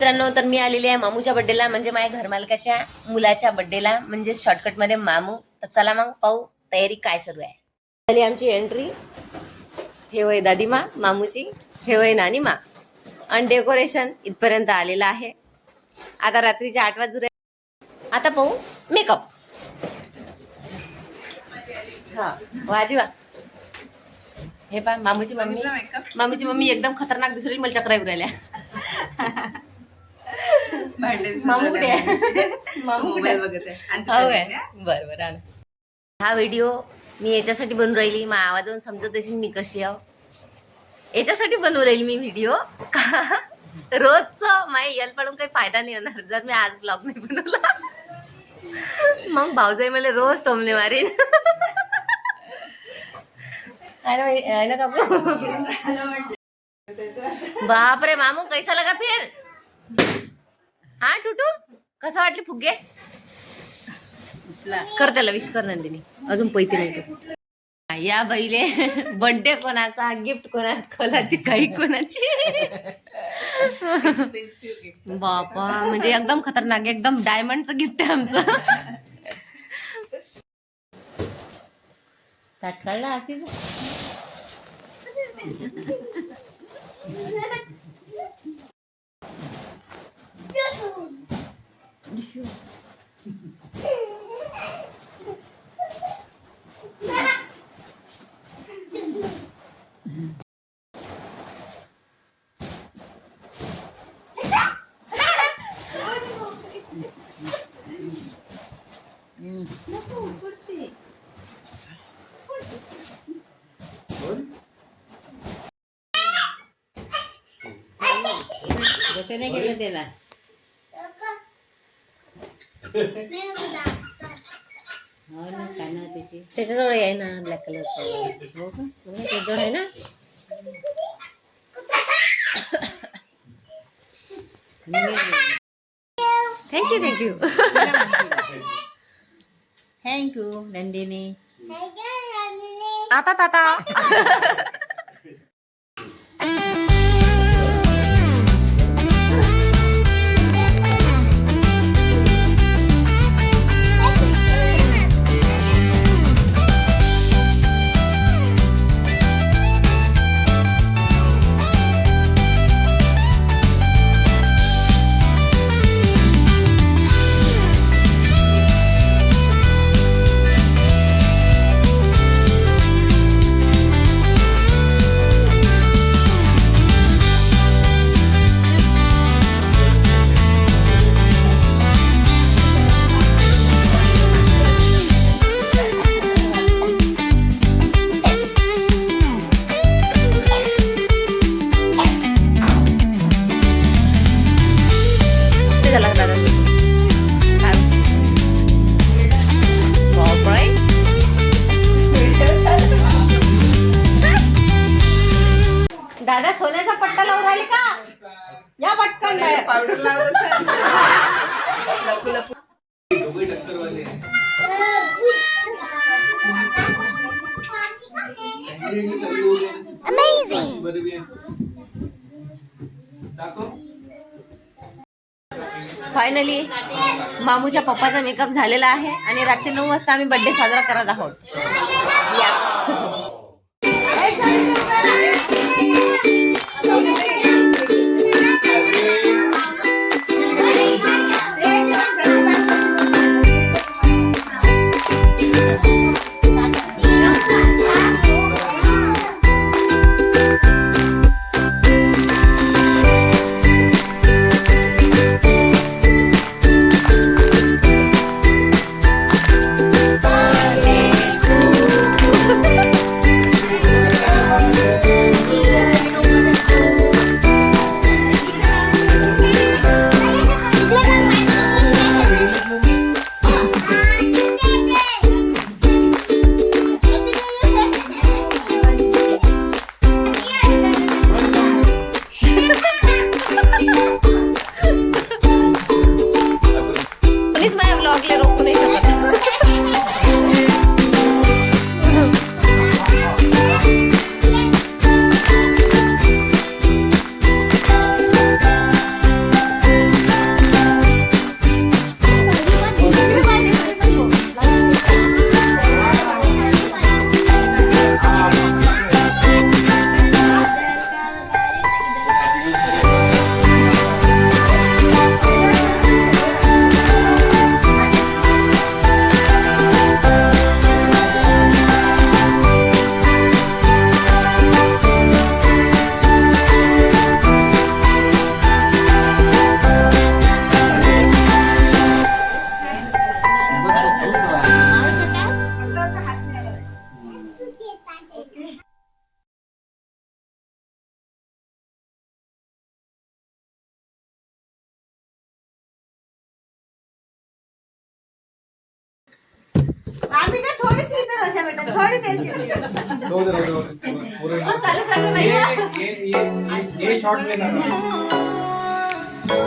मित्रांनो तर मी आलेली आहे मामूच्या बड्डेला म्हणजे माझ्या घरमालकाच्या मुलाच्या बड्डेला म्हणजे शॉर्टकटमध्ये मामू. तर चला मग पाहू तयारी काय सुरू आहे. झाली आमची एंट्री हे वय दादीमा मामूची. हे वय नानी मा. आणि डेकोरेशन इथपर्यंत आलेलं आहे. आता रात्रीचे आठ वाजू आता पाहू मेकअप हा वाजी वा हे पा मामूची मम्मी. मामूची मम्मी एकदम खतरनाक दुसरी मला चक्रा राहिल्या. मामू कुठे आहे मामू कुठे आहे? मोबाईल बघत आहे. हो काय बरं बरं आण. हा व्हिडिओ मी याच्यासाठी बनवून राहिली. मा आवाजावरून समजत असेल मी कशी आहो. याच्यासाठी बनवून राहील मी व्हिडिओ. का? रोजचं माय यल पडून काही फायदा नाही होणार. जर मी आज ब्लॉग नाही बनवला. मग भाऊजाई मला रोज टोमले मारीन. आहे ना बाई? आहे ना काकू बाप रे मामू कैसा लगा फिर? हा टुटू? कसं वाटले फुगे? कर त्याला विश कर नंदिनी. अजून पैसे नाही. या बाईले बर्थडे कोणाचा गिफ्ट कोणा कोणाची काही कोणाची? बापा म्हणजे एकदम खतरनाक एकदम डायमंडचं गिफ्ट आहे आमचं. ताट काढला आरतीचं? नाही गेलं त्याला हो ना काना त्याची त्याच्याजवळ आहे ना ब्लॅक कलरचं हो का बघा, त्याच्याजवळ आहे ना thank you thank you thank you Nandini 啊哒哒哒。powder लावत फायनली मामूच्या पप्पाचा मेकअप झालेला आहे आणि रात्री नऊ वाजता आम्ही बर्थडे साजरा करत आहोत.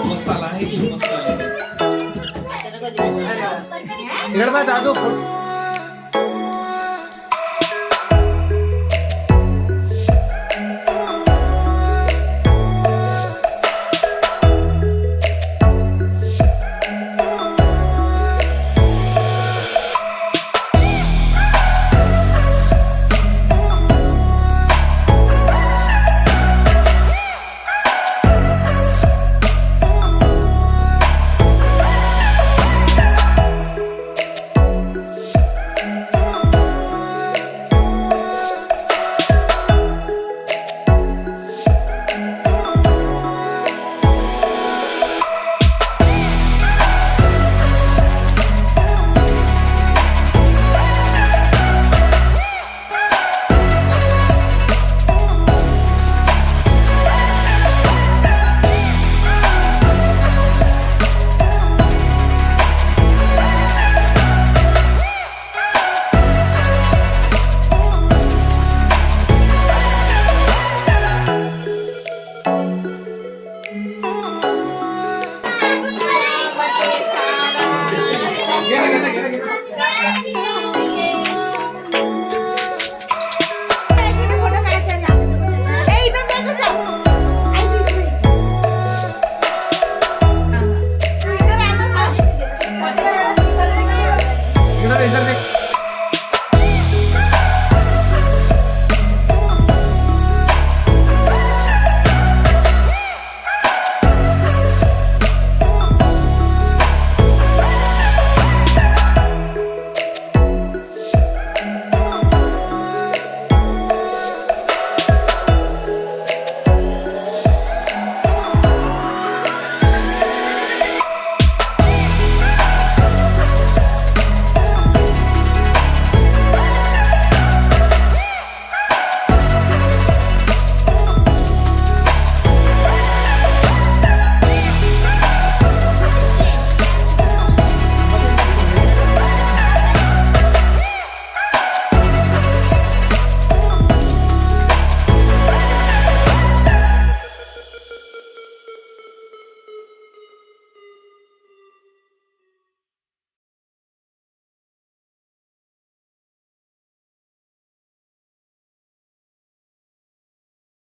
मस्त आला. आहे की मस्त आला. इकडे दादू. Thank.